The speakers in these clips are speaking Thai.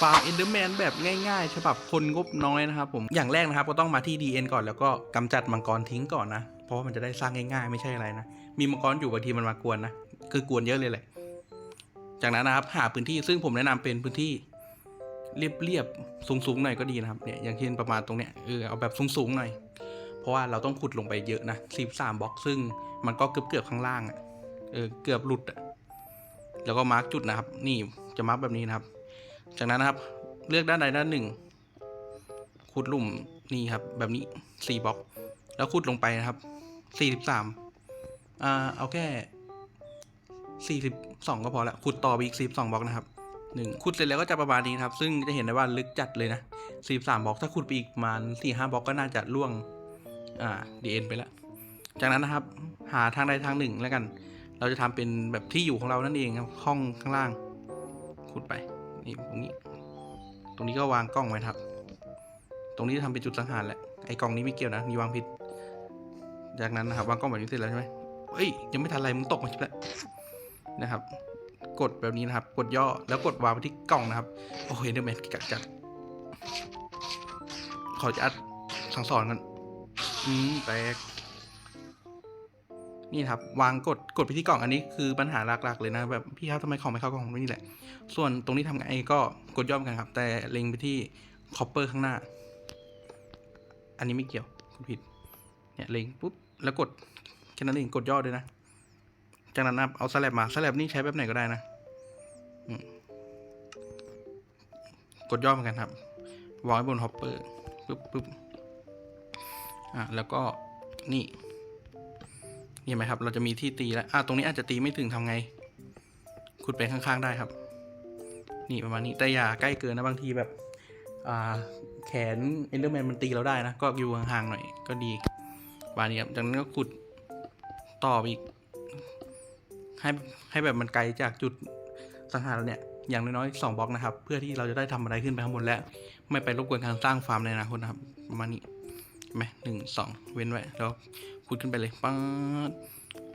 ฟาร์มเอนเดอร์แมนแบบง่ายๆ ฉบับคนงบน้อยนะครับผมอย่างแรกนะครับก็ต้องมาที่ DN ก่อนแล้วก็กำจัดมังกรทิ้งก่อนนะ เพราะว่ามันจะได้สร้างง่ายๆ ไม่ใช่อะไรนะ มีมังกรอยู่บางทีมันมากวนนะ คือกวนเยอะเลยแหละ จากนั้นนะครับ หาพื้นที่ซึ่งผมแนะนำเป็นพื้นที่เรียบๆสูงๆหน่อยก็ดีนะครับเนี่ยอย่างเช่นประมาณตรงเนี้ยเออเอาแบบสูงๆหน่อย เพราะว่าเราต้องขุดลงไปเยอะนะสิบสามบล็อกซึ่งมันก็เกือบเกือบๆข้างล่างอะ่ะเออเกือบหลุดอะ่ะแล้วก็มาร์กจุดนะครับ นี่จะมาร์กแบบนี้นะครับ จากนั้นนะครับ เลือกด้านใดด้านหนึ่งขุดหลุมนี่ครับ แบบนี้สี่บล็อก แล้วขุดลงไปนะครับสี่สิบสามอ่าเอาแค่สี่สิบสองก็พอละขุดต่อไปอีกสิบสองบล็อกนะครับหนึ่งขุดเสร็จแล้วก็จะประมาณนี้ครับ ซึ่งจะเห็นได้ว่าลึกจัดเลยนะสี่สามบล็อกถ้าขุดไปอีกประมาณสี่ห้าบล็อกก็น่าจะล่วงอ่าดีเอ็นไปแล้วจากนั้นนะครับ หาทางใดทางหนึ่งแล้วกัน เราจะทำเป็นแบบที่อยู่ของเรานั่นเองครับห้องข้างล่าง ขุดไป นี่ตรงนี้ ตรงนี้ก็วางกล้องไว้ครับ ตรงนี้จะทำเป็นจุดสังหารแหละ ไอ้กล้องนี้ไม่เกี่ยวนะ มีวางผิด จากนั้นนะครับวางกล้องแบบนี้เสร็จแล้วใช่ไหมเอ้ย ยังไม่ทันไรมึงตกมาชิบแล้วนะครับ กดแบบนี้นะครับ กดย่อ แล้วกดวางไปที่กล่องนะครับ โอ้ยเดอร์แมนกัดจัดขอจะอัดสั่งสอนกันอืมแตก นี่ครับวางกดกดไปที่กล่องอันนี้คือปัญหาหลักๆเลยนะแบบพี่ครับทำไมของไม่เข้ากล่องนี่แหละ ส่วนตรงนี้ทำไงก็กดย่อมกันครับ แต่เล็งไปที่คอปเปอร์ข้างหน้า อันนี้ไม่เกี่ยวคุณผิดเนี่ยเล็งปุ๊บแล้วกดแค่นั้นเองกดย่อด้วยนะ จากนั้นนะเอาสลับมาสลับนี่ใช้แบบไหนก็ได้นะกดย่อเหมือนกันครับวางไว้บนฮอปเปอร์ปุ๊บปุ๊บอะแล้วก็นี่ เห็นไหมครับ เราจะมีที่ตีแล้วอะตรงนี้อาจจะตีไม่ถึงทำไง ขุดไปข้างๆได้ครับ นี่ประมาณนี้แต่อย่าใกล้เกินนะบางทีแบบอ่าแขนเอนเดอร์แมนมันตีเราได้นะ ก็อยู่ห่างๆหน่อยก็ดีประมาณนี้ครับจากนั้นก็ขุดต่ออีก ให้ให้แบบมันไกลจากจุดสังหารเราเนี่ยอย่างน้อยๆสองบล็อกนะครับ เพื่อที่เราจะได้ทำอะไรขึ้นไปข้างบนและ ไม่ไปรบกวนการสร้างฟาร์มในอนาคตนะครับประมาณนี้ ไหมหนึ่งสองเว้นไว้แล้วพูดขึ้นไปเลยป๊ด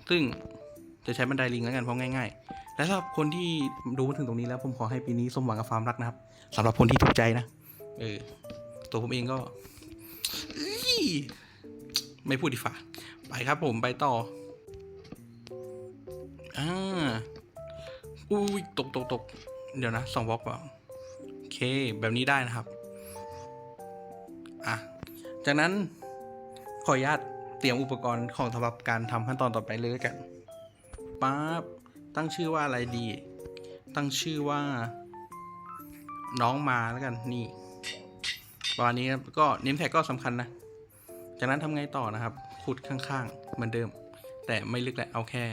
ซึ่งจะใช้บันไดลิงแล้วกันเพราะง่ายๆ และสำหรับคนที่ดูมาถึงตรงนี้แล้วผมขอให้ปีนี้สมหวังกับฟาร์มรักนะครับสำหรับคนที่ถูกใจนะเออตัวผมเองก็ไม่พูดดีฝ่าไปครับผมไปต่ออ่าอุ้ยตกตกตกเดี๋ยวนะสองบล็อกเปล่าโอเค แบบนี้ได้นะครับ จากนั้นขออนุญาตเตรียมอุปกรณ์ของสำหรับการทำขั้นตอนต่อไปเลยด้วกันป๊าบตั้งชื่อว่าอะไรดี ตั้งชื่อว่า น้องมาแล้วกันนี่ประมาณนี้ครับก็เนมแท็กก็สำคัญนะ จากนั้นทำไงต่อนะครับ ขุดข้างๆเหมือนเดิม แต่ไม่ลึกแหละเอาแค่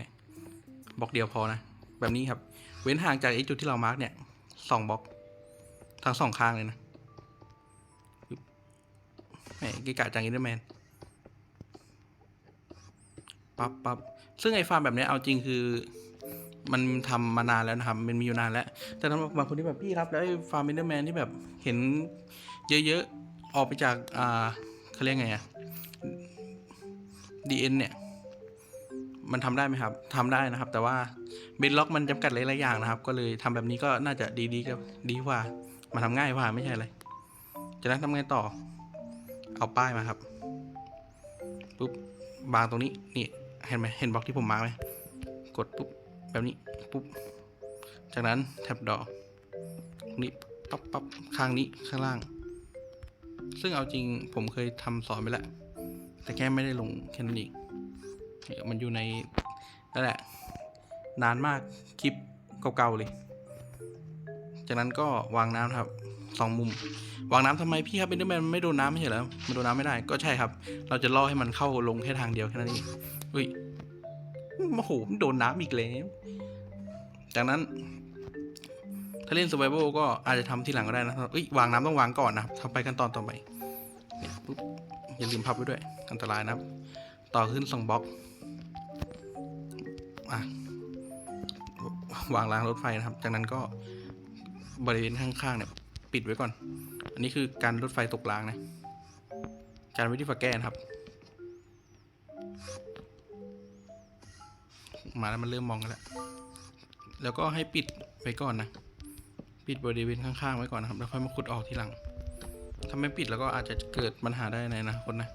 บล็อกเดียวพอนะ แบบนี้ครับ เว้นห่างจากไอ้จุดที่เรามาร์กเนี่ยสองบล็อกทั้งสองข้างเลยนะ แหมกิกะจังอินเดอร์แมนปั๊บปั๊บซึ่งไอ้ฟาร์มแบบนี้เอาจริงคือมันทำมานานแล้วนะครับ มันมีอยู่นานแล้ว แต่สำหรับบางคนที่แบบพี่ครับ แล้วไอ้ฟาร์มอินเดอร์แมนที่แบบเห็นเยอะๆ ออกไปจาก อ่าเขาเรียกไงอะดีเอ็นเนี่ย มันทำได้ไหมครับทำได้นะครับ แต่ว่าเบนล็อกมันจำกัดหลายๆอย่างนะครับ ก็เลยทำแบบนี้ก็น่าจะดีๆก็ดีกว่ามาทำง่ายกว่าไม่ใช่อะไรจากนั้นทำไงต่อ เอาป้ายมาครับปุ๊บบางตรงนี้นี่เห็นไหมเห็นบล็อกที่ผมมาไหมกดปุ๊บแบบนี้ปุ๊บจากนั้นแท็บดอตรงนี้ปั๊บปั๊บข้างนี้ข้างล่าง ซึ่งเอาจริงผมเคยทำสอนไปแล้ว แต่แค่ไม่ได้ลงแค่นั้นเองมันอยู่ในนั่นแหละ นานมากคลิปเก่าๆเลย จากนั้นก็วางน้ำครับ สองมุม วางน้ำทำไมพี่ครับเอนเดอร์แมนมันไม่โดนน้ำไม่ใช่เหรอมันโดนน้ำไม่ได้ก็ใช่ครับ เราจะล่อให้มันเข้าลงแค่ทางเดียวแค่นั้นเองอุ้ยโอ้โหมันโดนน้ำอีกแล้วจากนั้นถ้าเล่น survival ก็อาจจะทำทีหลังก็ได้นะเอ้ยวางน้ำต้องวางก่อนนะครับทำไปขั้นตอนต่อไปเนี่ยปุ๊บอย่าลืมพับไว้ด้วย อันตรายนะครับ ต่อขึ้นสองบล็อกอะวางรางรถไฟนะครับ จากนั้นก็บริเวณข้างๆเนี่ย ปิดไว้ก่อน อันนี้คือการรถไฟตกรางนะ การวิธีฝาแก้นครับ มาแล้วมันเริ่มมองกันแล้ว แล้วก็ให้ปิดไว้ก่อนนะปิดปิดบริเวณข้างๆไว้ก่อนนะครับ แล้วค่อยมาขุดออกทีหลัง ถ้าไม่ปิดแล้วก็อาจจะเกิดปัญหาได้ในอนาคตนะ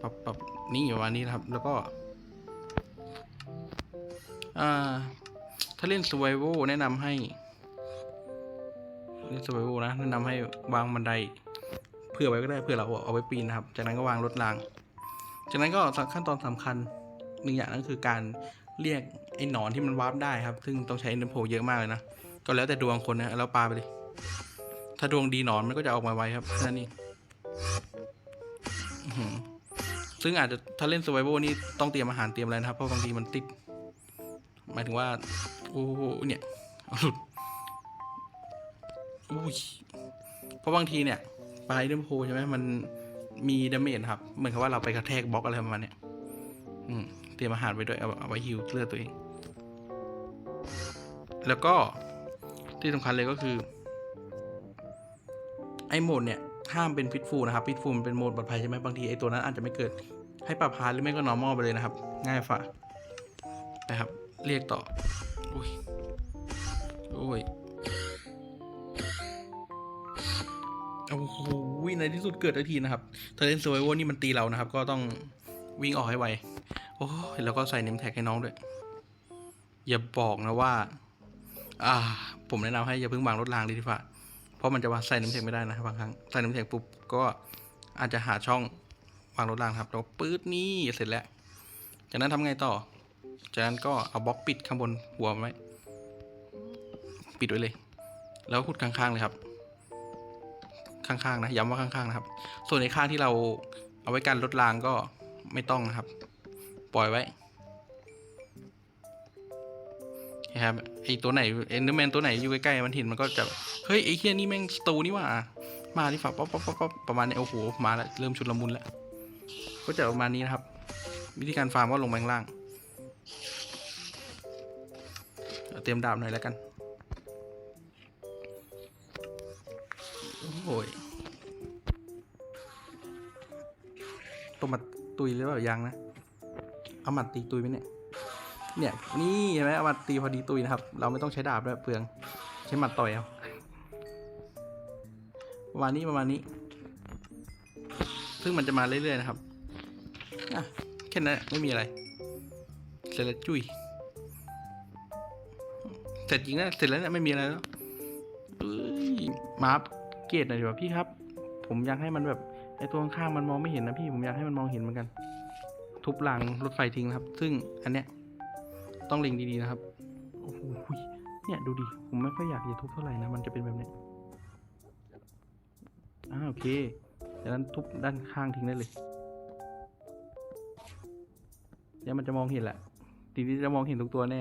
ปรับปรับนี่อยู่วันนี้นะครับ แล้วก็ อ่า ถ้าเล่น survival แนะนำให้ เล่น survival นะ แนะนำให้วางบันไดเผื่อไว้ก็ได้เผื่อเราเอาไว้ปีนนะครับ จากนั้นก็วางรถราง จากนั้นก็ขั้นตอนสำคัญหนึ่งอย่างนั่นคือการเรียกไอ้หนอนที่มันวาร์ปได้ครับ ซึ่งต้องใช้ ender pearl เยอะมากเลยนะ ก็แล้วแต่ดวงคนนะแล้วปลาไปเลยถ้าดวงดีหนอนมันก็จะออกมาไวครับแค่นั่นเองอื้อหือซึ่งอาจจะถ้าเล่น survival นี่ต้องเตรียมอาหารเตรียมอะไรนะครับ เพราะบางทีมันติด หมายถึงว่า โอ้โหเนี่ยหลุดอุ้ยเพราะบางทีเนี่ยปลายเดมโพใช่ไหมมันมีดาเมจครับ เหมือนกับว่าเราไปกระแทกบล็อกอะไรประมาณเนี้ยเตรียมอาหารไว้ด้วยเอาเอาไว้ฮิวเลือดตัวเอง แล้วก็ที่สำคัญเลยก็คือ ไอ้โหมดเนี่ย ห้ามเป็นพิษฟูนะครับ พิษฟูมันเป็นโหมดปลอดภัยใช่ไหมบางทีไอ้ตัวนั้นอาจจะไม่เกิดให้ปรับฮาร์ดหรือไม่ก็ normal ไปเลยนะครับ ง่ายฝ่านะครับ เรียกต่อ อุ้ยโอ้ยโอ้โหในที่สุดเกิดได้ทีนะครับถ้าเล่น s u r v i v a l นี่มันตีเรานะครับ ก็ต้องวิ่งออกให้ไว โอ้ยแล้วก็ใส่เนมแท็กให้น้องด้วย อย่าบอกนะว่า อ่า ผมแนะนำให้อย่าเพิ่งวางรถรางเลยดีกว่าเพราะมันจะวางใส่น้ำแข็งไม่ได้นะบางครั้งใส่น้ำแข็งปุ๊บก็อาจจะหาช่องวางรถรางครับแล้วปื๊ดนี่เสร็จแล้ว จากนั้นทำไงต่อ จากนั้นก็เอาบล็อกปิดข้างบนหัวไว้ปิดไว้เลย แล้วขุดข้างๆเลยครับ ข้างๆนะย้ำว่าข้างๆนะครับ ส่วนในข้างที่เราเอาไว้กันรถรางก็ไม่ต้องนะครับ ปล่อยไว้นะครับไอตัวไหนเอนเดอร์แมนตัวไหนอยู่ใกล้ๆมันเห็นมันก็จะเฮ้ยไอเคียนี่แม่งสตูนี่ว่ามาที่ฝาป๊อปป๊อปป๊อปป๊อปประมาณนี้โอ้โหมาแล้วเริ่มชุดละมุนแล้วก็จะประมาณนี้นะครับ วิธีการฟาร์มก็ลงไปข้างล่าง เตรียมดาบหน่อยแล้วกัน โอ้ยตัวมัดตุยหรือเปล่ายังนะ เอาหมัดตีตุยไหมเนี่ย เนี่ย นี่เห็นไหมเอาหมัดตีพอดีตุยนะครับ เราไม่ต้องใช้ดาบด้วยเปลือง ใช้หมัดต่อยเอาประมาณนี้ประมาณนี้ ซึ่งมันจะมาเรื่อยๆนะครับ อะ แค่นั้นไม่มีอะไร เสร็จแล้วจุย เสร็จจริงนะเสร็จแล้วเนี่ยไม่มีอะไรแล้วมาอัปเกรดหน่อยดีกว่าพี่ครับ ผมอยากให้มันแบบไอตัวข้างมันมองไม่เห็นนะพี่ผมอยากให้มันมองเห็นเหมือนกัน ทุบรางรถไฟทิ้งนะครับ ซึ่งอันเนี้ยต้องเล็งดีๆนะครับโอ้โหเนี่ยดูดิผมไม่ค่อยอยากจะทุบเท่าไหร่นะมันจะเป็นแบบเนี้ยอ่าโอเคจากนั้นทุบด้านข้างทิ้งได้เลยเดี๋ยวมันจะมองเห็นแหละทีนี้จะมองเห็นทุกตัวแน่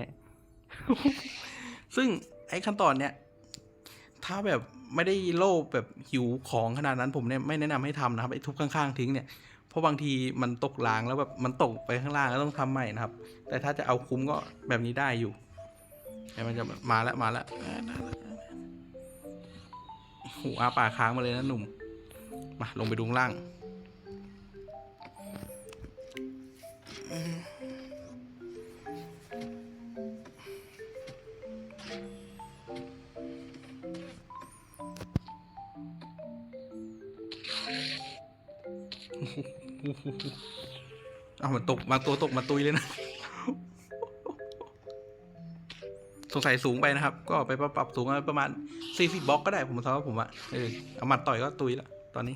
ซึ่งไอ้ขั้นตอนเนี้ยถ้าแบบไม่ได้โลภแบบหิวของขนาดนั้นผมเนี่ยไม่แนะนำให้ทำนะครับไอ้ทุบข้างๆทิ้งเนี่ยเพราะบางทีมันตกรางแล้วแบบมันตกไปข้างล่างแล้วต้องทำใหม่นะครับ แต่ถ้าจะเอาคุ้มก็แบบนี้ได้อยู่แต่มันจะมาแล้วมาแล้วหูอาปากค้างมาเลยนะหนุ่มมาลงไปดูข้างล่าง เอามันตกมาตัวตกมาตุยเลยนะ สงสัยสูงไปนะครับ ก็ไปปรับสูงมาประมาณสี่สิบล็อกก็ได้ผมสำหรับผมอะเออเอามัดต่อยก็ตุยละตอนนี้